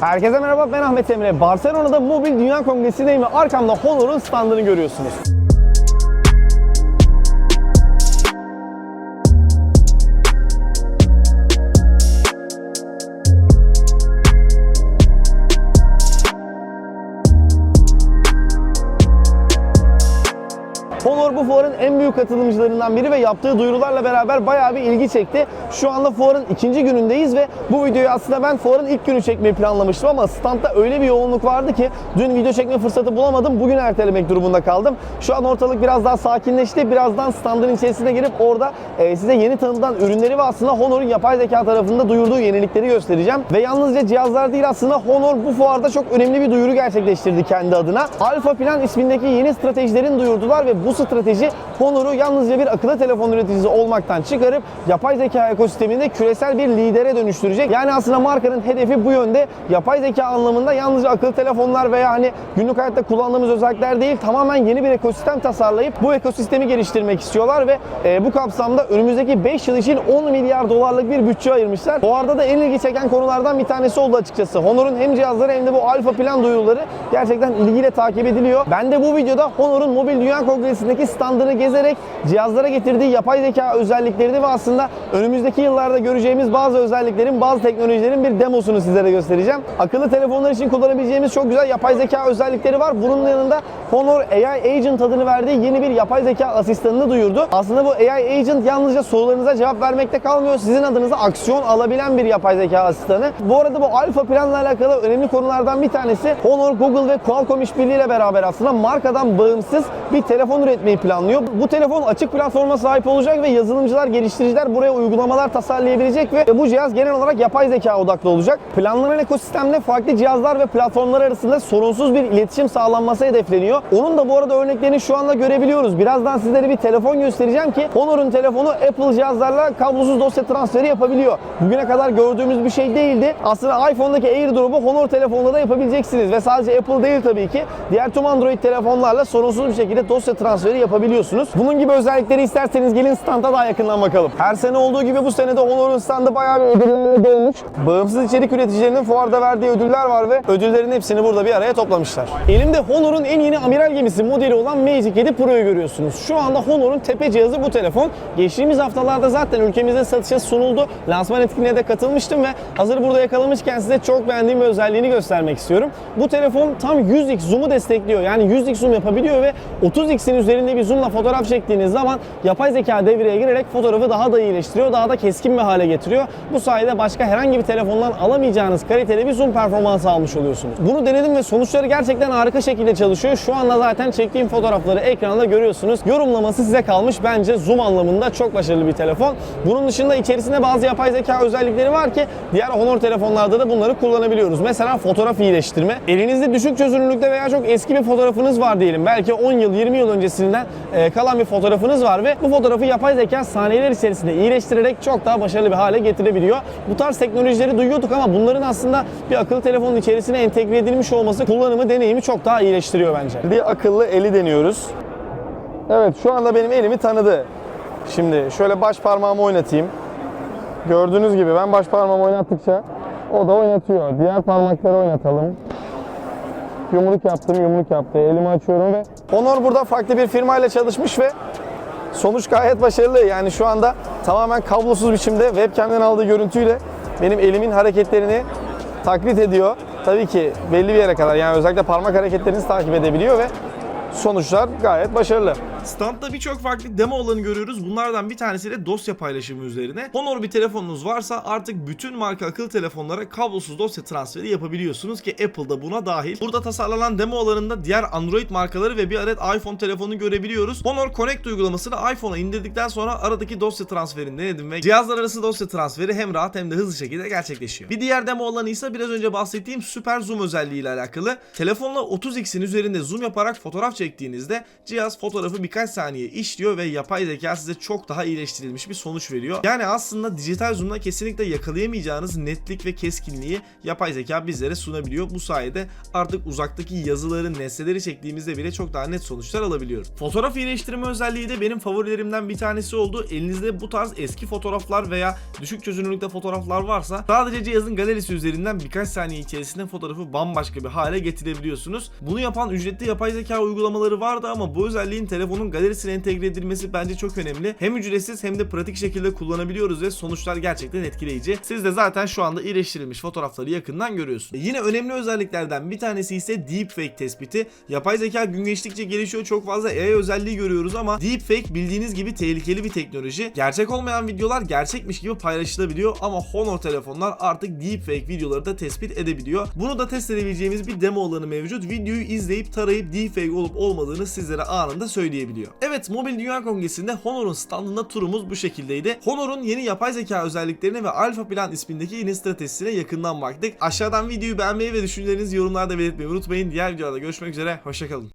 Herkese merhaba ben Ahmet Emre. Barcelona'da Mobil Dünya Kongresi'ndeyim ve arkamda Honor'un standını görüyorsunuz. Fuarın en büyük katılımcılarından biri ve yaptığı duyurularla beraber bayağı bir ilgi çekti. Şu anda fuarın ikinci günündeyiz ve bu videoyu aslında ben fuarın ilk günü çekmeyi planlamıştım ama standta öyle bir yoğunluk vardı ki dün video çekme fırsatı bulamadım. Bugün ertelemek durumunda kaldım. Şu an ortalık biraz daha sakinleşti. Birazdan standın içerisine girip orada e, size yeni tanıtılan ürünleri ve aslında Honor'un yapay zeka tarafında duyurduğu yenilikleri göstereceğim. Ve yalnızca cihazlar değil aslında Honor bu fuarda çok önemli bir duyuru gerçekleştirdi kendi adına. Alfa Plan ismindeki yeni stratejilerini duyurdular ve bu strateji Honor'u yalnızca bir akıllı telefon üreticisi olmaktan çıkarıp yapay zeka ekosisteminde küresel bir lidere dönüştürecek. Yani aslında markanın hedefi bu yönde. Yapay zeka anlamında yalnızca akıllı telefonlar veya hani günlük hayatta kullandığımız özellikler değil tamamen yeni bir ekosistem tasarlayıp bu ekosistemi geliştirmek istiyorlar ve e, bu kapsamda önümüzdeki 5 yıl için 10 milyar dolarlık bir bütçe ayırmışlar. Bu arada da en ilgi çeken konulardan bir tanesi oldu açıkçası. Honor'un hem cihazları hem de bu alfa plan duyuruları gerçekten ilgiyle takip ediliyor. Ben de bu videoda Honor'un Mobil Dünya Kongresi'ndeki standını gezerek cihazlara getirdiği yapay zeka özelliklerini ve aslında önümüzdeki yıllarda göreceğimiz bazı özelliklerin, bazı teknolojilerin bir demosunu sizlere göstereceğim. Akıllı telefonlar için kullanabileceğimiz çok güzel yapay zeka özellikleri var. Bunun yanında Honor AI Agent adını verdiği yeni bir yapay zeka asistanını duyurdu. Aslında bu AI Agent yalnızca sorularınıza cevap vermekte kalmıyor. Sizin adınıza aksiyon alabilen bir yapay zeka asistanı. Bu arada bu alfa planla alakalı önemli konulardan bir tanesi Honor, Google ve Qualcomm işbirliğiyle beraber aslında markadan bağımsız bir telefon üretmeyi planlıyor. Bu telefon açık platforma sahip olacak ve yazılımcılar, geliştiriciler buraya uygulamalar tasarlayabilecek ve bu cihaz genel olarak yapay zeka odaklı olacak. Planlanan ekosistemde farklı cihazlar ve platformlar arasında sorunsuz bir iletişim sağlanması hedefleniyor. Onun da bu arada örneklerini şu anda görebiliyoruz. Birazdan sizlere bir telefon göstereceğim ki Honor'un telefonu Apple cihazlarla kablosuz dosya transferi yapabiliyor. Bugüne kadar gördüğümüz bir şey değildi. Aslında iPhone'daki AirDrop'u Honor telefonunda da yapabileceksiniz ve sadece Apple değil tabii ki. Diğer tüm Android telefonlarla sorunsuz bir şekilde dosya transferi yapabiliyorsunuz. Bunun gibi özellikleri isterseniz gelin standa daha yakından bakalım. Her sene olduğu gibi bu sene de Honor'un standı bayağı bir ödüllerle dolmuş. Bağımsız içerik üreticilerinin fuarda verdiği ödüller var ve ödüllerin hepsini burada bir araya toplamışlar. Elimde Honor'un en yeni amiral gemisi modeli olan Magic 7 Pro'yu görüyorsunuz. Şu anda Honor'un tepe cihazı bu telefon. Geçtiğimiz haftalarda zaten ülkemizde satışa sunuldu. Lansman etkinliğine de katılmıştım ve hazır burada yakalamışken size çok beğendiğim bir özelliğini göstermek istiyorum. Bu telefon tam 100x zoom'u destekliyor. Yani 100x zoom yapabiliyor ve 30x'in üzerinde bir zoom'la fotoğraf çektiğiniz zaman yapay zeka devreye girerek fotoğrafı daha da iyileştiriyor, daha da keskin bir hale getiriyor. Bu sayede başka herhangi bir telefondan alamayacağınız kaliteli bir zoom performansı almış oluyorsunuz. Bunu denedim ve sonuçları gerçekten harika şekilde çalışıyor. Şu anda zaten çektiğim fotoğrafları ekranda görüyorsunuz. Yorumlaması size kalmış. Bence zoom anlamında çok başarılı bir telefon. Bunun dışında içerisinde bazı yapay zeka özellikleri var ki diğer Honor telefonlarda da bunları kullanabiliyoruz. Mesela fotoğraf iyileştirme. Elinizde düşük çözünürlükte veya çok eski bir fotoğrafınız var diyelim. Belki 10 yıl, 20 yıl öncesinden e, kalan bir fotoğrafınız var ve bu fotoğrafı yapay zeka saniyeler içerisinde iyileştirerek çok daha başarılı bir hale getirebiliyor. Bu tarz teknolojileri duyuyorduk ama bunların aslında bir akıllı telefonun içerisine entegre edilmiş olması kullanımı, deneyimi çok daha iyileştiriyor bence. Bir akıllı eli deniyoruz. Evet şu anda benim elimi tanıdı. Şimdi şöyle baş parmağımı oynatayım. Gördüğünüz gibi ben baş parmağımı oynattıkça o da oynatıyor. Diğer parmakları oynatalım. Yumruk yaptım, yumruk yaptı. Elimi açıyorum ve Honor burada farklı bir firmayla çalışmış ve sonuç gayet başarılı. Yani şu anda tamamen kablosuz biçimde webcam'den aldığı görüntüyle benim elimin hareketlerini taklit ediyor. Tabii ki belli bir yere kadar yani özellikle parmak hareketlerinizi takip edebiliyor ve sonuçlar gayet başarılı. Standta birçok farklı demo alanı görüyoruz. Bunlardan bir tanesi de dosya paylaşımı üzerine. Honor bir telefonunuz varsa artık bütün marka akıllı telefonlara kablosuz dosya transferi yapabiliyorsunuz ki Apple da buna dahil. Burada tasarlanan demo alanında diğer Android markaları ve bir adet iPhone telefonu görebiliyoruz. Honor Connect uygulamasını iPhone'a indirdikten sonra aradaki dosya transferini denedim ve cihazlar arası dosya transferi hem rahat hem de hızlı şekilde gerçekleşiyor. Bir diğer demo alanı ise biraz önce bahsettiğim süper zoom özelliği ile alakalı. Telefonla 30x'in üzerinde zoom yaparak fotoğraf çektiğinizde cihaz fotoğrafı birkaç birkaç saniye işliyor ve yapay zeka size çok daha iyileştirilmiş bir sonuç veriyor. Yani aslında dijital zoom'da kesinlikle yakalayamayacağınız netlik ve keskinliği yapay zeka bizlere sunabiliyor. Bu sayede artık uzaktaki yazıları, nesneleri çektiğimizde bile çok daha net sonuçlar alabiliyoruz. Fotoğraf iyileştirme özelliği de benim favorilerimden bir tanesi oldu. Elinizde bu tarz eski fotoğraflar veya düşük çözünürlükte fotoğraflar varsa sadece cihazın galerisi üzerinden birkaç saniye içerisinde fotoğrafı bambaşka bir hale getirebiliyorsunuz. Bunu yapan ücretli yapay zeka uygulamaları vardı ama bu özelliğin telefonun galerisine entegre edilmesi bence çok önemli. Hem ücretsiz hem de pratik şekilde kullanabiliyoruz ve sonuçlar gerçekten etkileyici. Siz de zaten şu anda iyileştirilmiş fotoğrafları yakından görüyorsunuz. E yine önemli özelliklerden bir tanesi ise deepfake tespiti. Yapay zeka gün geçtikçe gelişiyor. Çok fazla AI özelliği görüyoruz ama deepfake bildiğiniz gibi tehlikeli bir teknoloji. Gerçek olmayan videolar gerçekmiş gibi paylaşılabiliyor ama Honor telefonlar artık deepfake videoları da tespit edebiliyor. Bunu da test edebileceğimiz bir demo alanı mevcut. Videoyu izleyip tarayıp deepfake olup olmadığını sizlere anında söyleyebiliyor. Evet Mobil Dünya Kongresi'nde Honor'un standında turumuz bu şekildeydi. Honor'un yeni yapay zeka özelliklerine ve Alpha Plan ismindeki yeni stratejisine yakından baktık. Aşağıdan videoyu beğenmeyi ve düşüncelerinizi yorumlarda belirtmeyi unutmayın. Diğer videolarda görüşmek üzere. Hoşçakalın.